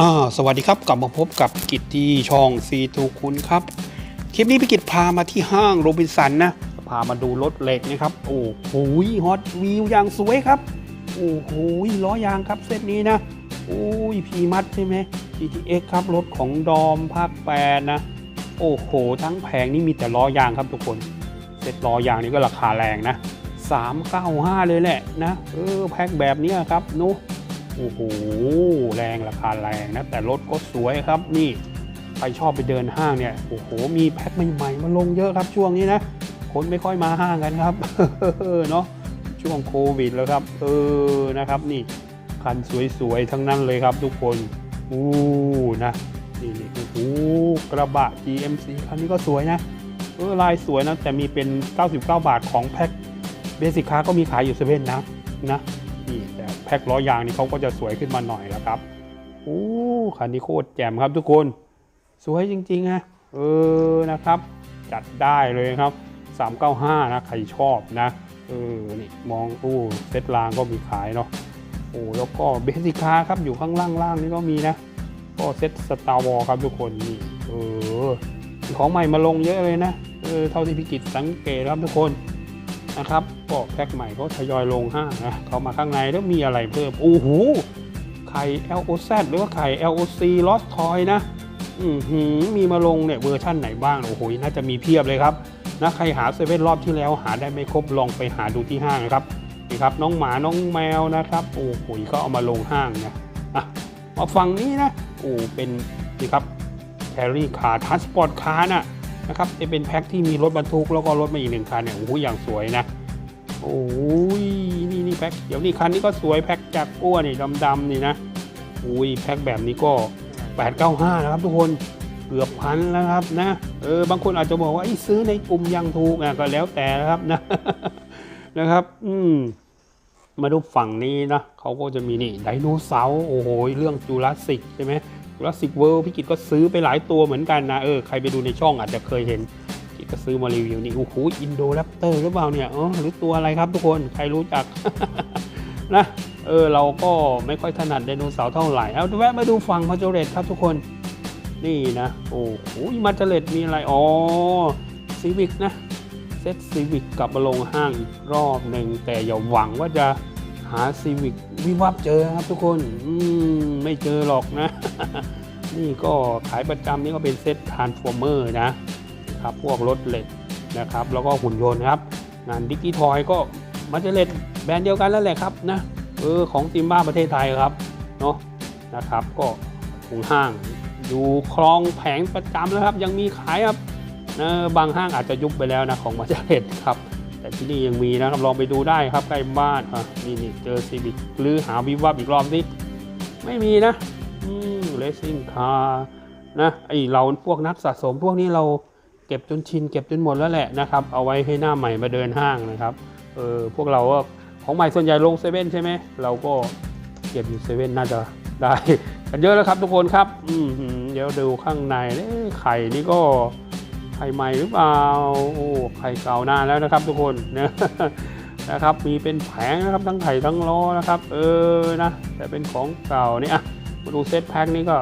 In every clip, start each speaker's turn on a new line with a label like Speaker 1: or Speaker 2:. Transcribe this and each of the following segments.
Speaker 1: อ่าสวัสดีครับ กลับมาพบกับกิจที่ช่องซีทูคุณครับ คลิปนี้พี่กิจพามาที่ห้างโรบินสันนะ พามาดูรถเหล็กนะครับ โอ้โหฮอตวิวอย่างสวยครับ โอ้โหล้อยางครับเซตนี้นะ โอ้ยพีมัดใช่ไหม GTX ครับ รถของดอมภาคแปดนะ โอ้โห ทั้งแผงนี่มีแต่ล้อยางครับทุกคน เสร็จล้อยางนี่ก็ราคาแรงนะ 395 เลยแหละนะ เออแพ็คแบบนี้ครับนุ โอ้โหแรงราคาแรงนะ แต่รถก็สวยครับ นี่ใครชอบไปเดินห้างเนี่ยโอ้โห มีแพ็คใหม่ๆมาลงเยอะครับช่วงนี้นะ คนไม่ค่อยมาห้างกันครับเนาะช่วงโควิดแล้วครับ เออนะครับนี่คันสวยๆ ทั้งนั้นเลยครับทุกคนอู้นะนี่นี่โอ้โหกระบะ GMC คันนี้ก็สวยนะเออลายสวยนะ แต่มีเป็น 99 บาทของแพ็คเบสิกคาก็มีขายอยู่เซเว่นนะนะ พ็คล้อยางนี่เขาก็จะสวยขึ้นมาหน่อยแล้วครับโอ้คันนี้โคตรแจ่มครับทุกคน สวยจริงๆนะเออนะครับ จัดได้เลยครับ 395 นะใครชอบนะเออนี่มองตู้เซตรางก็มีขายเนาะโอ้แล้วก็เบสิคาครับอยู่ข้างล่างๆนี่ก็มีนะ ก็เซตสตาร์วอลครับทุกคนนี่เออของใหม่มาลงเยอะเลยนะเออเท่าที่พิกิจสังเกตครับทุกคนนะครับ ก็แพ็คใหม่ก็ทยอยลงห้างนะเขามาข้างในแล้วมีอะไรเพิ่ม โอ้โห ไข่ LOZ หรือว่าไข่ LOC Lost Toy นะ อือหือมีมาลงเนี่ยเวอร์ชั่นไหนบ้าง โอ้โห น่าจะมีเพียบเลยครับนะใครหาเซเว่นรอบที่แล้วหาได้ไม่ครบลองไปหาดูที่ห้างนะครับนี่ครับน้องหมาน้องแมวนะครับ โอ้โหก็เอามาลงห้างนะอะมาฝั่งนี้นะโอ้เป็นนี่ครับแครี่คาร์ทัสปอร์ตคาร์น่ะนะครับจะเป็นแพ็คที่มีรถบรรทุกแล้วก็รถมาอีกหนึ่งคันเนี่ยโอ้โหอย่างสวยนะ โอ้ยนี่นี่แพ็คเดี๋ยวนี่คันนี้ก็สวยแพ็คจากอ้วนนี่ดำๆนี่นะอุ้ยแพ็คแบบนี้ก็895นะครับทุกคนเกือบพันแล้วครับนะเออบางคนอาจจะบอกว่าไอ้ซื้อในกลุ่มยังถูกอะก็แล้วแต่นะครับนะนะครับ อืมมาดูฝั่งนี้นะเขาก็จะมีนี่ไดโนเสาร์โอ้โหเรื่องจูราสสิกใช่ไหมจูราสสิกเวิลด์พี่กิตก็ซื้อไปหลายตัวเหมือนกันนะเออใครไปดูในช่องอาจจะเคยเห็นี่ก็ซื้อมารีวิวนี่โอ้โหอินโดแรปเตอร์หรือเปล่าเนี่ยอ๋อหรือตัวอะไรครับทุกคนใครรู้จักนะเออเราก็ไม่ค่อยถนัดไดโนเสาร์เท่าไหร่เอาแวะมาดูฝั่งมาโจเรตครับทุกคนนี่นะโอ้โหมาโจเรตมีอะไรอ๋อซีวิกนะเซตซีวิกกลับมาลงห้างอีกรอบหนึ่งแต่อย่าหวังว่าจะหาซีวิกวิวับเจอครับทุกคนอืมไม่เจอหรอกนะ นี่ก็ขายประจำนี่ก็เป็นเซตทานฟอร์เมอร์นะ ครับพวกรถเหล็กนะครับแล้วก็หุ่นยนต์ครับงานดิจิทอยก็มาเจเลตแบรนด์เดียวกันแล้วแหละครับนะเออของซิมบ้าประเทศไทยครับเนาะนะครับก็ถุงห้างอยู่คลองแผงประจำแล้วครับ ยังมีขายครับนะบางห้างอาจจะยุบไปแล้วนะของมาเจเลตครับแต่ที่นี่ยังมีนะครับลองไปดูได้ครับใกล้บ้านอะนี่นี่เจอซีบิกหรือหาวิวับอีกรอบสิไม่มีนะอืมเลสซิ่งคาร์นะไอเราพวกนักสะสมพวกนี้เรา เก็บจนชินเก็บจนหมดแล้วแหละนะครับ เอาไว้ให้หน้าใหม่มาเดินห้างนะครับเออพวกเราก็ของใหม่ส่วนใหญ่ลงเซเว่นใช่ไหมเราก็เก็บอยู่เซเว่นน่าจะได้กันเยอะแล้วครับทุกคนครับอืมหือเดี๋ยวดูข้างในเอ๊ะไข่นี่ก็ไข่ใหม่หรือเปล่าโอ้ไข่เก่านานแล้วนะครับ ทุกคนนะนะครับ มีเป็นแผงนะครับทั้งไข่ทั้งล้อนะครับ เออนะแต่เป็นของเก่านี่อะมาดูเซตแพ็คนี้ก็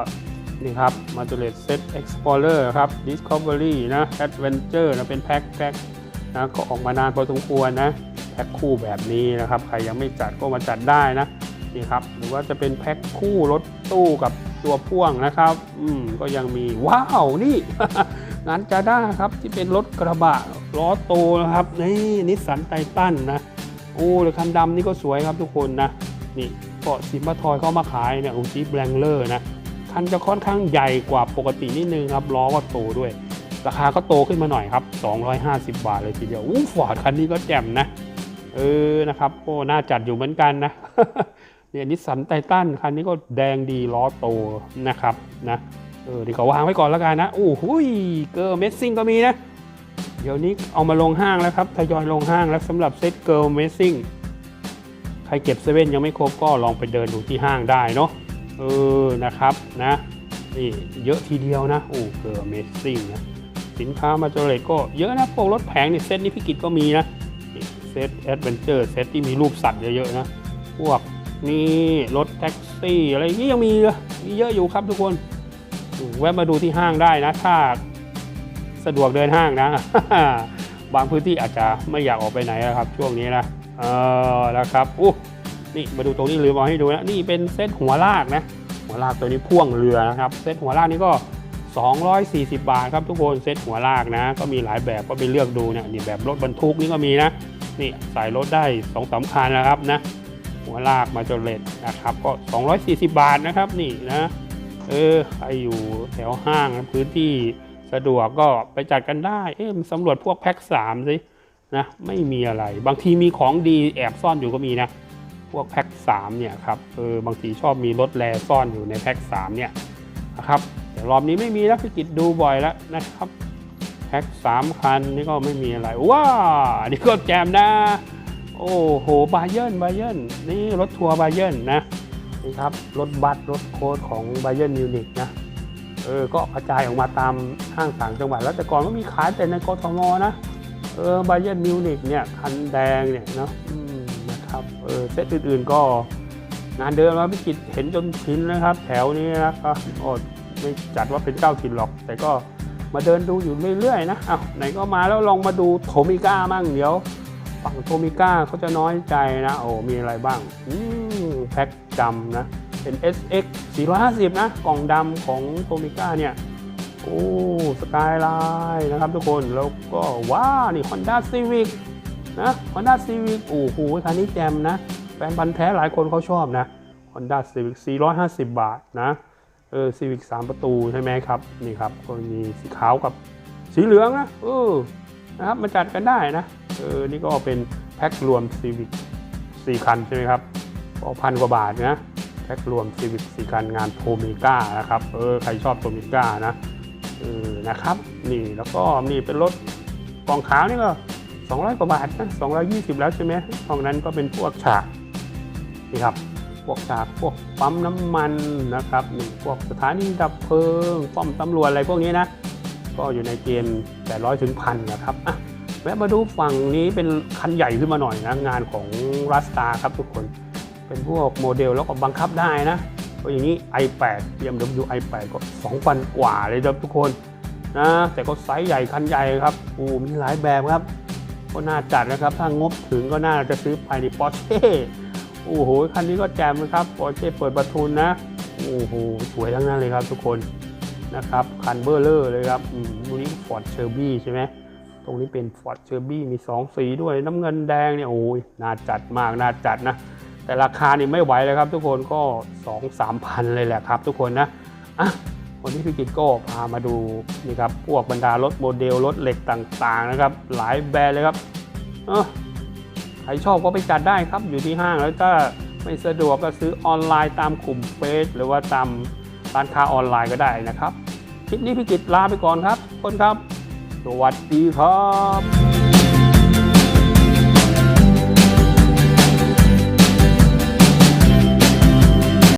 Speaker 1: นี่ครับมาตูเลตเซต Explorer ครับ Discovery นะ Adventure นะ เป็นแพ็คแพ็คนะก็ออกมานานพอสมควรนะแพ็คคู่แบบนี้นะครับ ใครยังไม่จัดก็มาจัดได้นะนี่ครับ หรือว่าจะเป็นแพ็คคู่รถตู้กับตัวพ่วงนะครับ อืมก็ยังมีว้าวนี่งานจาด้าครับที่เป็นรถกระบะล้อโตนะครับนี่นิสสันไททันนะโอ้เลยคันดำนี่ก็สวยครับทุกคนนะนี่ก็ซิมบัทอยเข้ามาขายเนี่ยอูจีแบงเลอร์นะ คันจะค่อนข้างใหญ่กว่าปกตินิดนึงครับล้อก็โตด้วย ราคาก็โตขึ้นมาหน่อยครับ 250 บาทเลยทีเดียวอู้ฟอร์ดคันนี้ก็แจ่มนะ เออนะครับโอ้น่าจัดอยู่เหมือนกันนะเนี่ยนิสสันไททันคันนี้ก็แดงดีล้อโตนะครับนะเออดีก็วางไว้ก่อนแล้วกันนะโอ้โหเกอร์เมสซิ่งก็มีนะ เดี๋ยวนี้เอามาลงห้างแล้วครับทยอยลงห้างแล้วสำหรับเซตเกิร์ลเมสซิ่งใครเก็บเซเว่นยังไม่ครบก็ลองไปเดินดูที่ห้างได้เนาะ เออนะครับนะนี่เยอะทีเดียวนะโอ้เกอร์เมซิ่งนะสินค้ามาจเลตก็เยอะนะพวกรถแผงนี่เซตนี้พี่กิจก็มีนะเซตแอดเวนเจอร์เซตที่มีรูปสัตว์เยอะๆนะพวกนี่รถแท็กซี่อะไรนี้ยังมีเลยมีเยอะอยู่ครับทุกคนแวะมาดูที่ห้างได้นะถ้าสะดวกเดินห้างนะ บางพื้นที่อาจจะไม่อยากออกไปไหนนะครับ ช่วงนี้นะเออนะครับอู้ นี่มาดูตรงนี้ลืมเอาให้ดูนะนี่เป็นเซตหัวลากนะ หัวลากตัวนี้พ่วงเรือนะครับเซตหัวลากนี่ก็ 240 บาทครับทุกคนเซตหัวลากนะ ก็มีหลายแบบก็ไปเลือกดูเนี่ยนี่แบบรถบรรทุกนี่ก็มีนะนี่ใส่รถได้2องสามคันนะครับนะ หัวลากมาจนเลดนะครับ ก็ 240 บาทนะครับนี่นะเออใครอยู่แถวห้างพื้นที่สะดวกก็ไปจัดกันได้ เอ๊ะมันสำรวจพวกแพ็ค3สินะไม่มีอะไร บางทีมีของดีแอบซ่อนอยู่ก็มีนะ พวกแพ็ค3เนี่ยครับเออบางทีชอบมีรถแลซ่อนอยู่ในแพ็ค3เนี่ยนะครับแต่รอบนี้ไม่มีแล้วพี่กิจดูบ่อยแล้วนะครับแพ็ค3คันนี่ก็ไม่มีอะไรว้านี่ก็แจมนะ โอ้โหบาเยิร์นบาเยิร์นนี่รถทัวร์บาเยิร์นนะนี่ครับรถบัสรถโค้ดของบาเยิร์นมิวนิกนะเออก็กระจายออกมาตามห้างต่างจังหวัด แล้วแต่ก่อนก็มีขายแต่ในกทมนะเออบาเยิร์นมิวนิกเนี่ยคันแดงเนี่ยเนาะ นะครับเออเซตอื่นๆก็งานเดิมแล้วพิจิตเห็นจนชินนะครับ แถวนี้นะครับโอ้ไม่จัดว่าเป็นเจ้าถิ่นหรอก แต่ก็มาเดินดูอยู่เรื่อยๆนะอ้าวไหนก็มาแล้วลองมาดูโทมิก้ามั่งเดี๋ยว ฝั่งโทมิก้าเขาจะน้อยใจนะ โอ้มีอะไรบ้างอืมแพ็คดำนะ เป็น SX 450 นะ กล่องดำของโทมิก้าเนี่ย โอ้ สกายไลน์นะครับทุกคน แล้วก็ว้าวนี่ Honda Civic นะ Honda Civic โอ้โหคันนี้แจมนะ แฟนพันธ์แท้หลายคนเขาชอบนะ Honda Civic 450 บาทนะเออ Civic 3ประตูใช่ไหมครับ นี่ครับก็มีสีขาวกับสีเหลืองนะเออนะครับมาจัดกันได้นะเออนี่ก็เป็นแพ็ครวม Civic 4คันใช่ไหมครับก็พันกว่าบาทนะแพ็ครวม Civic 4คันงานโทมิก้านะครับเออใครชอบโทมิก้านะเออนะครับ นี่แล้วก็นี่เป็นรถกองขาวนี่ก็ 200 กว่าบาทนะ220 แล้วใช่ไหมตรงนั้นก็เป็นพวกฉากนี่ครับ พวกฉากพวกปั๊มน้ำมันนะครับนี่พวกสถานีดับเพลิงป้อมตำรวจอะไรพวกนี้นะ ก็อยู่ในเกณฑ์800ถึงพันนะครับอะแวะมาดูฝั่งนี้เป็นคันใหญ่ขึ้นมาหน่อยนะงานของรัสตาครับทุกคนเป็นพวกโมเดลแล้วก็บังคับได้นะก็อย่างนี้ i8 BMW i8 ก็2,000กว่าเลยครับทุกคนนะแต่ก็ไซส์ใหญ่คันใหญ่ครับโอ้มีหลายแบบครับ ก็น่าจัดนะครับ ถ้างบถึงก็น่าจะซื้อไปในปอร์เช่โอ้โหคันนี้ก็แจมนะครับปอร์เช่เปิดประทุนนะโอ้โหสวยทั้งนั้นเลยครับทุกคนนะครับคันเบอร์เลอร์เลยครับตัวนี้ฟอร์ดเชอร์บี้ใช่ไหมตรงนี้เป็น Ford c h e r b y มี 2 สีด้วยน้ำเงินแดงเนี่ยโอ้ยน่าจัดมากน่าจัดนะ แต่ราคานี่ไม่ไหวเลยครับทุกคนก็ 2 3 พันเลยแหละครับทุกคนนะอะ วันนี้พี่กิตก็พามาดูนี่ครับพวกบรรดารถโมเดลรถเหล็กต่างๆนะครับ หลายแบรนด์เลยครับเออใครชอบก็ไปจัดได้ครับอยู่ที่ห้างแล้วถ้าไม่สะดวกก็ซื้อออนไลน์ตามกลุ่มเฟซหรือว่าตามร้านค้าออนไลน์ก็ได้นะครับคลิปนี้พี่กิตลาไปก่อนครับคนครับ สวัสดีครับ